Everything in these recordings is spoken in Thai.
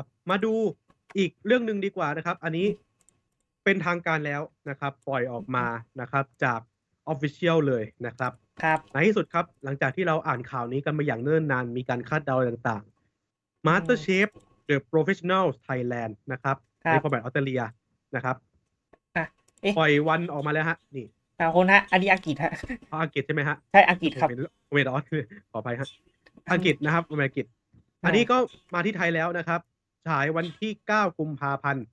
ครับ มาดูอีกเรื่องหนึ่งดีกว่านะครับ อันนี้เป็นทางการแล้วนะครับ ปล่อยออกมานะครับ จาก Official เลยนะครับครับในที่สุดครับ หลังจากที่เราอ่านข่าวนี้กันมาอย่างเนิ่นนาน มีการคาดเดาต่างๆ MasterChef The Professional Thailand นะครับครับในฟอร์แมตออสเตรเลียนะครับอะเอ๊ะปล่อยวันออกมาแล้วฮะ นี่อ่าคนฮะ อันนี้อังกฤษฮะเอาอังกฤษใช่ไหมฮะ ใช่อังกฤษครับผมเป็นผมเป็นออสขออภัยฮะอังกฤษนะครับผมเป็นอังกฤษอ่าอันนี้ก็มาที่ไทยแล้วนะครับ ฉายวันที่เก้ากุมภาพันธ์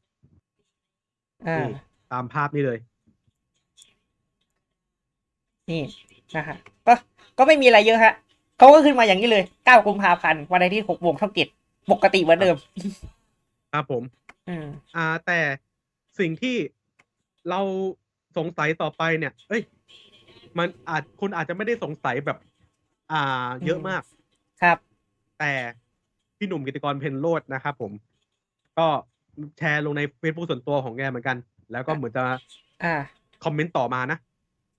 อ่า นี่ตามภาพนี้เลย นี่นะฮะก็ก็ไม่มีอะไรเยอะฮะเขาก็ขึ้นมาอย่างนี้เลย 9 กุมภาพันธ์วันอาทิตย์6โมงช่องเจ็ดปกติเหมือนเดิม ครับผม อืม อ่าแต่สิ่งที่เราสงสัยต่อไปเนี่ย เอ้ย มันอาจคุณอาจจะไม่ได้สงสัยแบบ อ่า เยอะมาก ครับ แต่ พี่หนุ่มกิติกรเพนโรดนะครับผม ก็แชร์ลงในเฟซบุ๊กส่วนตัวของแกเหมือนกัน แล้วก็เหมือนจะอ่า คอมเมนต์ต่อมานะ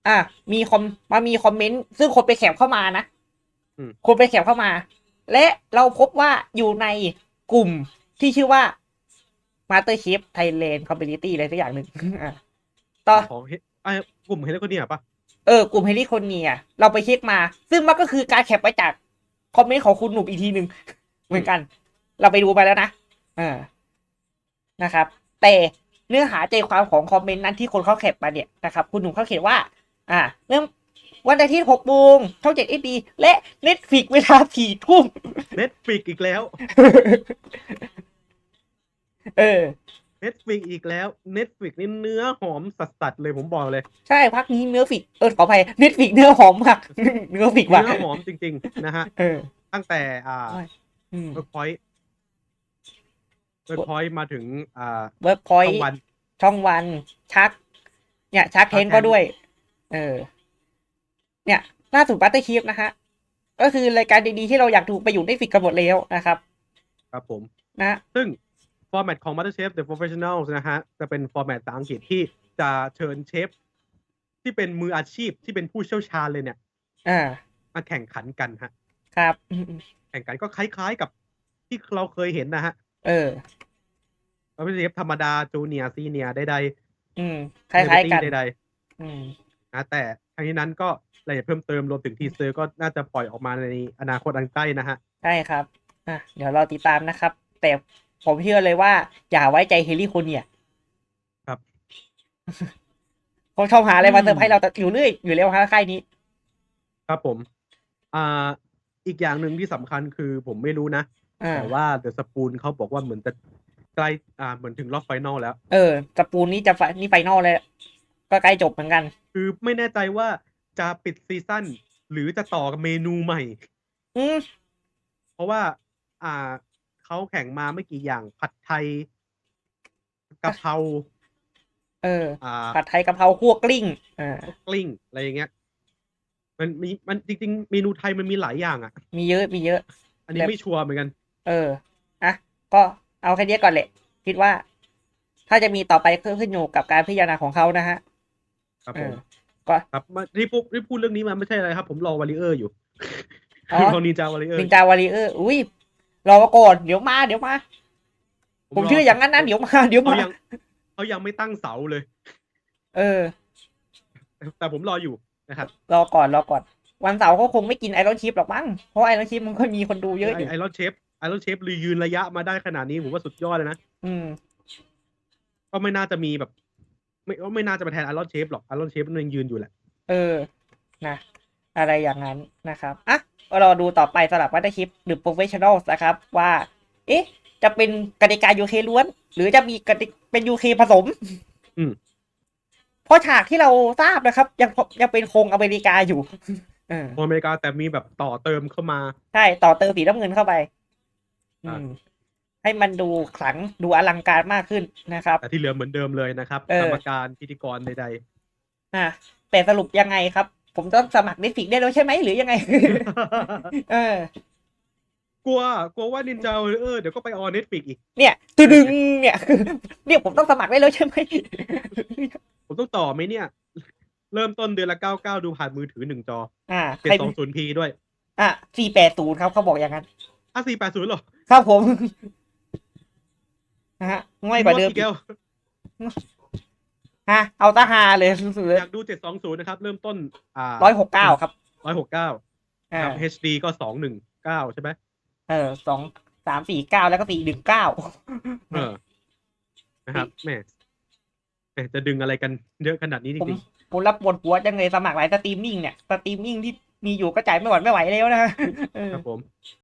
อ่า มีคอมมามีคอมเมนต์ซึ่งคนไปแคปเข้ามานะอืม คนไปแคปเข้ามา และเราพบว่าอยู่ในกลุ่มที่ชื่อว่า Master Chief Thailand Community อะไรสักอย่างหนึ่งอ่าต่อ ของเฮไอ้กลุ่มเฮเลโกเนียปะเออกลุ่มเฮลิคนเนีย เราไปเช็คมา ซึ่งมันก็คือการแคปไปจาก คอมเมนต์ของคุณหนุ่มอีกทีหนึ่ง เหมือนกัน เราไปดูไปแล้วนะอ่านะครับ แต่เนื้อหาใจความของคอมเมนต์นั้นที่คนเขาแคปมาเนี่ยนะครับ คุณหนุ่มเขาเขียนว่า อ่า เรื่องวันอาทิตย์หกโมงช่องเจ็ดเอดีและเน็ตฟิกเวลาสี่ทุ่มเน็ตฟิกอีกแล้ว เออเน็ตฟิกอีกแล้วเน็ตฟิกนี่เนื้อหอมสัสๆเลยผมบอกเลย ใช่พักนี้เนื้อฟิกเออขออภัยเน็ตฟิกเนื้อหอมมากเนื้อฟิกว่ะเนื้อหอมจริง ๆ นะฮะเออตั้งแต่อ่า อืมเวิร์กพอยต์เวิร์กพอยต์มาถึง อ่าเวิร์กพอยช่องต์วัน ช่องวันชัก เนี่ย ชักเทน Shark ก็ Tank ด้วย เออ เนี่ยล่าสุดบัตเตอร์ชีฟนะฮะ ก็คือรายการดีๆที่เราอยากดูไปอยู่ในฟิกกันหมดแล้วนะครับ ครับผม นะ ซึ่ง ฟอร์แมตของ MasterChef The Professionals นะฮะ จะเป็นฟอร์แมตภาษาอังกฤษที่จะเชิญเชฟที่เป็นมืออาชีพที่เป็นผู้เชี่ยวชาญเลยเนี่ย อ่า มาแข่งขันกันฮะ ครับอืม แข่งขันก็คล้ายๆกับที่เราเคยเห็นนะฮะเออ MasterChef ธรรมดาจูเนียซีเนียใดอืมๆคล้ายๆกัน ใดอืม ๆนะแต่ทั้งนี้นั้นก็รายละเอียดเพิ่มเติมรวมถึงทีเซอร์ก็น่าจะปล่อยออกมาในอนาคตอันใกล้นะฮะ ใช่ครับ อะ เดี๋ยวเราติดตามนะครับ แต่ผมเชื่อเลยว่า อย่าไว้ใจเฮลี่คนเนี่ยครับ เขาชอบหาอะไรมาอืมเซอร์ไพรส์เราแต่อยู่เรื่อยอยู่แล้วฮะค่ายนี้ ครับผม อ่า อีกอย่างหนึ่งที่สำคัญคือผมไม่รู้นะ อ่า แต่ว่าเดอะสปูนเขาบอกว่าเหมือนจะใกล้อ่าเหมือนถึงรอบไฟนอลแล้ว เออสปูนนี่จะไฟนี่ไฟนอลเลยก็ใกล้จบเหมือนกัน คือไม่แน่ใจว่าจะปิดซีซั่นหรือจะต่อกับเมนูใหม่ อืมเพราะว่า อ่าเขาแข่งมาไม่กี่อย่าง ผัดไทยกะเพราเออ อ่าผัดไทยกะเพราคั่วกลิ้งอ่ากลิ้งอะไรอย่างเงี้ย มันมีมันจริงๆเมนูไทยมันมีหลายอย่างอะ มีเยอะมีเยอะ อันนี้แบบไม่ชัวร์เหมือนกัน เอออะก็เอาแค่นี้ก่อนแหละ คิดว่า ถ้าจะมีต่อไปก็ขึ้นอยู่กับการพิจารณาของเขานะฮะ ครับเอผอมก็ครับมาที่พูดที่พูดเรื่องนี้มาไม่ใช่อะไรครับ ผมรอวอลเลเยอร์อยู่อ๋อรอนินจาวอลเลเยอร์นินจาวารีเออร์อุ้ยรอมาก่อนเดี๋ยวมาเดี๋ยวมา ผมเชื่ออย่างนั้นนะเดี๋ยวมาเดี๋ยวเขามายังเขายังไม่ตั้งเสาเลย เออ แต่ผมรออยู่ นะครับรอก่อนรอก่อน วันเสาร์เขาคงไม่กินไอรอนชิพหรอกมั้งเพราะไอรอนชิพมันก็มีคนดูเยอะอยู่ไอรอนเชฟไอรอนเชฟรียืนระยะมาได้ขนาดนี้ผมว่าสุดยอดเลยนะอืม ก็ไม่น่าจะมีแบบ ไม่ไม่น่าจะมาแทนไอรอนเชฟหรอกไอรอนเชฟมันยังยืนอยู่แหละเออนะอะไรอย่างนั้นนะครับอะรอดูต่อไปสำหรับวัตถุชิปหรือ professional นะครับ ว่า เอ๊ะ จะเป็นกติกา UK ล้วน หรือจะมีกติเป็น UK ผสม อืม เพราะฉากที่เราทราบนะครับ ยังยังเป็นโครงอเมริกาอยู่เออของอเมริกาแต่มีแบบต่อเติมเข้ามา ใช่ต่อเติมสีน้ำเงินเข้าไป อือะมให้มันดูขลังดูอลังการมากขึ้นนะครับ แต่ที่เหลือเหมือนเดิมเลยนะครับเออกรรมการพิธีกรใดอะแต่สรุปยังไงครับ ผมต้องสมัคร Netflix ได้แล้วใช่ไหมหรือยังไงๆเออ กลัว กลัวว่านินจาเออเดี๋ยวก็ไปออนเน็ตฟิกอีก เนี่ยตึดึงเนี่ยเนี่ยผมต้องสมัครได้แล้วใช่ไหมผม ต้องต่อไหมเนี่ย เริ่มต้นเดือนละเก้าเก้าดูผ่านมือถือหนึ่งจออ่าเจ็ดใครสองศูนย์พีด้วย อะสี่แปดศูนย์ครับเขาบอกอย่างนั้นอะสี่แปดศูนย์หรอ ครับผมนะฮะง่อยกว่าเดิมอีกแล้วฮะ เอาตาฮาเลยสุดๆเลยอยากดู720นะครับ เริ่มต้น อ่าร้อยหกเก้าครับ169อ่าครับ HD ก็219ใช่ไหมเออสองสามสี่เก้าแล้วก็สี่หนึ่งเก้าเออนะครับแหม่ แหม่จะดึงอะไรกันเยอะขนาดนี้จผมริงผมรับปวดหัวจังเลยสมัครหลายสตรีมมิ่งเนี่ยสตรีมมิ่งที่มีอยู่ก็จ่ายไม่หวัดไม่ไหวแล้วนะเออๆครับผม